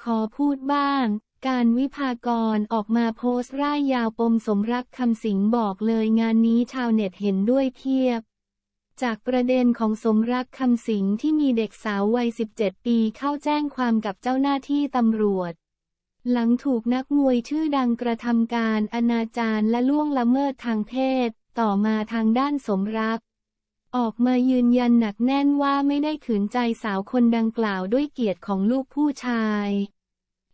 ขอพูดบ้าง การวิพากรออกมาโพสต์ร่ายยาวปมสมรักคำสิงบอกเลยงานนี้ชาวเน็ตเห็นด้วยเพียบ จากประเด็นของสมรักคำสิงที่มีเด็กสาววัย 17 ปีเข้าแจ้งความกับเจ้าหน้าที่ตำรวจ หลังถูกนักมวยชื่อดังกระทำการอนาจารและล่วงละเมิดทางเพศ ต่อมาทางด้านสมรัก ออกมายืนยันหนักแน่นว่าไม่ได้ขืนใจสาวคนดังกล่าวด้วยเกียรติของลูกผู้ชาย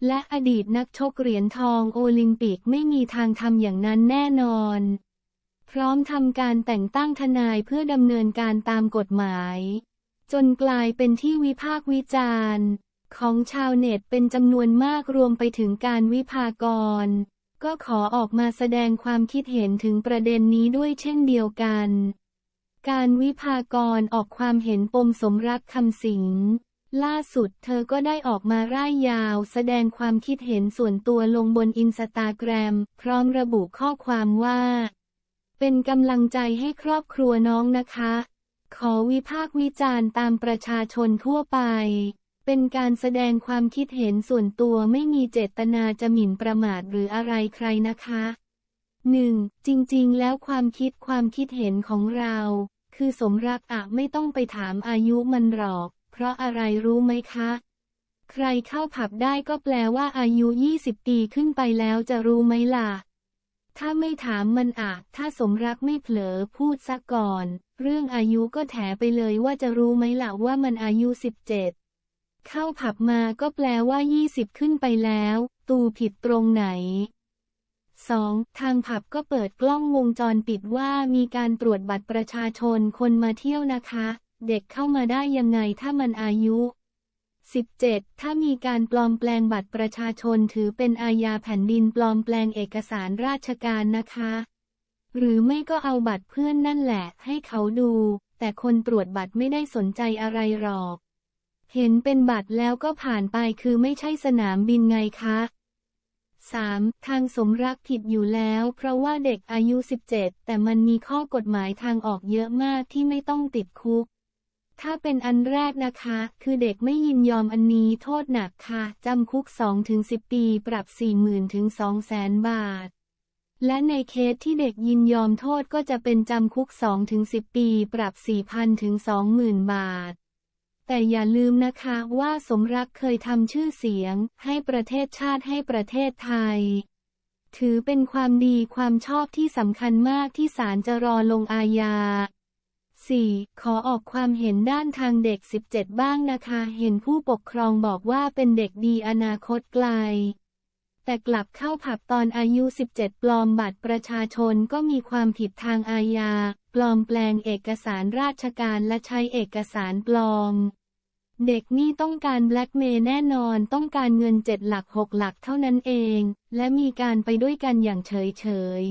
และอดีตนักชกเหรียญทองโอลิมปิกไม่มีทางทำอย่างนั้นแน่นอน พร้อมทำการแต่งตั้งทนายเพื่อดำเนินการตามกฎหมาย จนกลายเป็นที่วิพากษ์วิจารณ์ ของชาวเน็ตเป็นจำนวนมากรวมไปถึงการวิพากร ก็ขอออกมาแสดงความคิดเห็นถึงประเด็นนี้ด้วยเช่นเดียวกัน การวิพากรออกความเห็นปมสมรักคำสิงล่าสุดเธอก็ได้ออกมาร่ายยาว แสดงความคิดเห็นส่วนตัวลงบนอินสตาแกรม พร้อมระบุข้อความว่า เป็นกำลังใจให้ครอบครัวน้องนะคะ ขอวิพากษ์วิจารณ์ตามประชาชนทั่วไป เป็นการแสดงความคิดเห็นส่วนตัวไม่มีเจตนาจะหมิ่นประมาทหรืออะไรใครนะคะ 1. จริงๆ แล้วความคิดความคิดเห็นของเรา คือสมรักอะไม่ต้องไปถามอายุมันหรอก เพราะอะไรรู้ไหมคะ ใครเข้าผับได้ก็แปลว่าอายุ 20 ปีขึ้นไปแล้วจะรู้ไหมล่ะ ถ้าไม่ถามมันอะถ้าสมรักไม่เผลอพูดซะก่อน เรื่องอายุก็แถไปเลยว่าจะรู้ไหมล่ะว่ามันอายุ 17 เข้าผับมาก็แปลว่า 20 ขึ้นไปแล้ว ตูผิดตรงไหน 2. ทางผับก็เปิดกล้องวงจรปิดว่ามีการตรวจบัตรประชาชนคนมาเที่ยวนะคะ เด็กเข้ามาได้ยังไงถ้ามันอายุ 17. ถ้ามีการปลอมแปลงบัตรประชาชนถือเป็นอาญาแผ่นดินปลอมแปลงเอกสารราชการนะคะ หรือไม่ก็เอาบัตรเพื่อนนั่นแหละ ให้เขาดู แต่คนตรวจบัตรไม่ได้สนใจอะไรหรอก เห็นเป็นบัตรแล้วก็ผ่านไปคือไม่ใช่สนามบินไงคะ 3. ทางสมรักผิดอยู่แล้ว เพราะว่าเด็กอายุ 17 แต่มันมีข้อกฎหมายทางออกเยอะมากที่ไม่ต้องติดคุก ถ้าเป็นอันแรกนะคะ คือเด็กไม่ยินยอมอันนี้โทษหนักค่ะ จำคุก 2-10 ปีปรับ 40,000ถึง200,000 บาท และในเคสที่เด็กยินยอมโทษก็จะเป็นจำคุก 2-10 ปีปรับ 4,000ถึง20,000 บาท แต่อย่าลืมนะคะว่าสมรักเคยทำชื่อเสียง ให้ประเทศชาติให้ประเทศไทย ถือเป็นความดีความชอบที่สำคัญมากที่ศาลจะรอลงอาญา 4. ขอออกความเห็นด้านทางเด็ก 17 บ้างนะคะ เห็นผู้ปกครองบอกว่าเป็นเด็กดีอนาคตไกล แต่กลับเข้าผับตอนอายุ 17 ปลอมบัตรประชาชนก็มีความผิดทางอาญา ปลอมแปลงเอกสารราชการและใช้เอกสารปลอม เด็กนี่ต้องการแบล็กเมย์แน่นอนต้องการเงินเจ็ดหลักหกหลักเท่านั้นเอง และมีการไปด้วยกันอย่างเฉยเฉย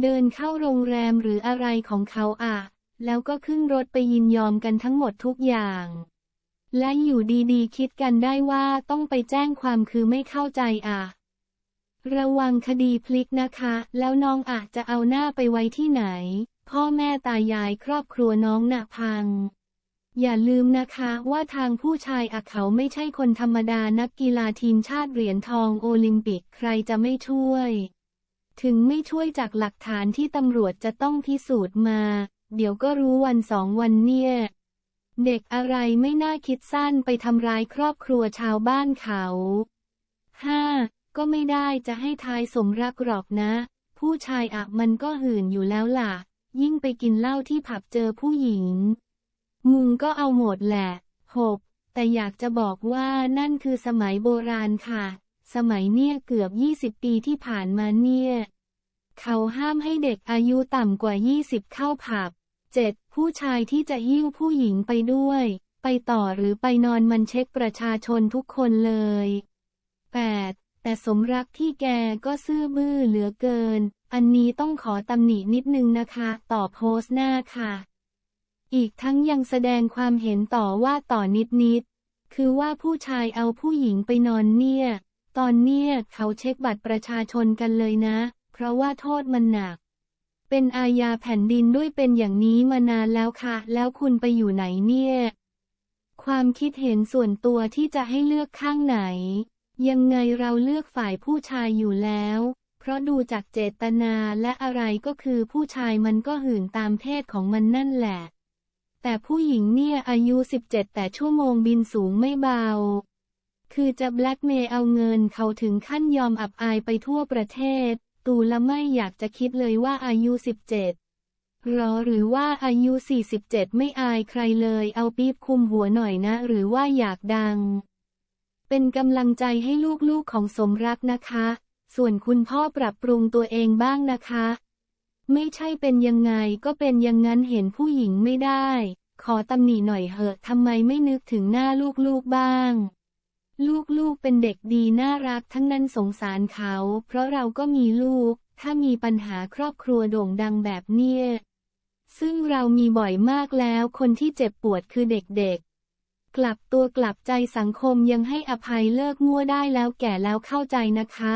เดินเข้าโรงแรมหรืออะไรของเขาอะแล้วก็ขึ้นรถไปยินยอมกันทั้งหมดทุกอย่าง และอยู่ดีๆ คิดกันได้ว่าต้องไปแจ้งความคือไม่เข้าใจอะระวังคดีพลิกนะคะ แล้วน้องอาจจะเอาหน้าไปไว้ที่ไหน พ่อแม่ตายายครอบครัวน้องหนะพัง อย่าลืมนะคะว่าทางผู้ชายอเขาไม่ใช่คนธรรมดานักกีฬาทีมชาติเหรียญทองโอลิมปิกใครจะไม่ช่วย ถึงไม่ช่วยจากหลักฐานที่ตำรวจจะต้องพิสูจน์มา เดี๋ยวก็รู้วันสองวันเนี่ย เด็กอะไรไม่น่าคิดสั้นไปทำร้ายครอบครัวชาวบ้านเขา 5. ก็ไม่ได้จะให้ทายสมรักหรอกนะ ผู้ชายอะมันก็หื่นอยู่แล้วล่ะ ยิ่งไปกินเหล้าที่ผับเจอผู้หญิง มุงก็เอาหมดแหละ 6. แต่อยากจะบอกว่านั่นคือสมัยโบราณค่ะ สมัยเนี่ยเกือบ 20 ปีที่ผ่านมาเนี่ย เขาห้ามให้เด็กอายุต่ำกว่า 20 เข้าผับ 7. ผู้ชายที่จะหิ้วผู้หญิงไปด้วย ไปต่อหรือไปนอนมันเช็คประชาชนทุกคนเลย 8. แต่สมรักที่แกก็ซื่อบื้อเหลือเกิน อันนี้ต้องขอตำหนินิดนึงนะคะ ต่อโพสต์หน้าค่ะ อีกทั้งยังแสดงความเห็นต่อว่าต่อนิดนิดๆคือว่าผู้ชายเอาผู้หญิงไปนอนเนี่ย ตอนเนี่ยเขาเช็คบัตรประชาชนกันเลยนะ เพราะว่าโทษมันหนัก เป็นอาญาแผ่นดินด้วยเป็นอย่างนี้มานานแล้วค่ะ แล้วคุณไปอยู่ไหนเนี่ย ความคิดเห็นส่วนตัวที่จะให้เลือกข้างไหน ยังไงเราเลือกฝ่ายผู้ชายอยู่แล้ว เพราะดูจากเจตนาและอะไรก็คือผู้ชายมันก็หื่นตามเพศของมันนั่นแหละ แต่ผู้หญิงเนี่ยอายุ 17 แต่ชั่วโมงบินสูงไม่เบา คือจะแบล็กเมย์เอาเงินเขาถึงขั้นยอมอับอายไปทั่วประเทศ ตูละไม่อยากจะคิดเลยว่าอายุ 17รอหรือว่าอายุ 47 ไม่อายใครเลยเอาปี๊บคุมหัวหน่อยนะ หรือว่าอยากดัง เป็นกำลังใจให้ลูกๆของสมรักนะคะ ส่วนคุณพ่อปรับปรุงตัวเองบ้างนะคะ ไม่ใช่เป็นยังไงก็เป็นอยังงั้นเห็นผู้หญิงไม่ได้ ขอตำหนิหน่อยเหอะทำไมไม่นึกถึงหน้าลูกๆบ้าง ลูกๆเป็นเด็กดีน่ารักทั้งนั้นสงสารเขา เพราะเราก็มีลูก ถ้ามีปัญหาครอบครัวโด่งดังแบบเนี้ยซึ่งเรามีบ่อยมากแล้วคนที่เจ็บปวดคือเด็กๆ กลับตัวกลับใจสังคมยังให้อภัยเลิกงั่วได้แล้วแก่แล้วเข้าใจนะคะ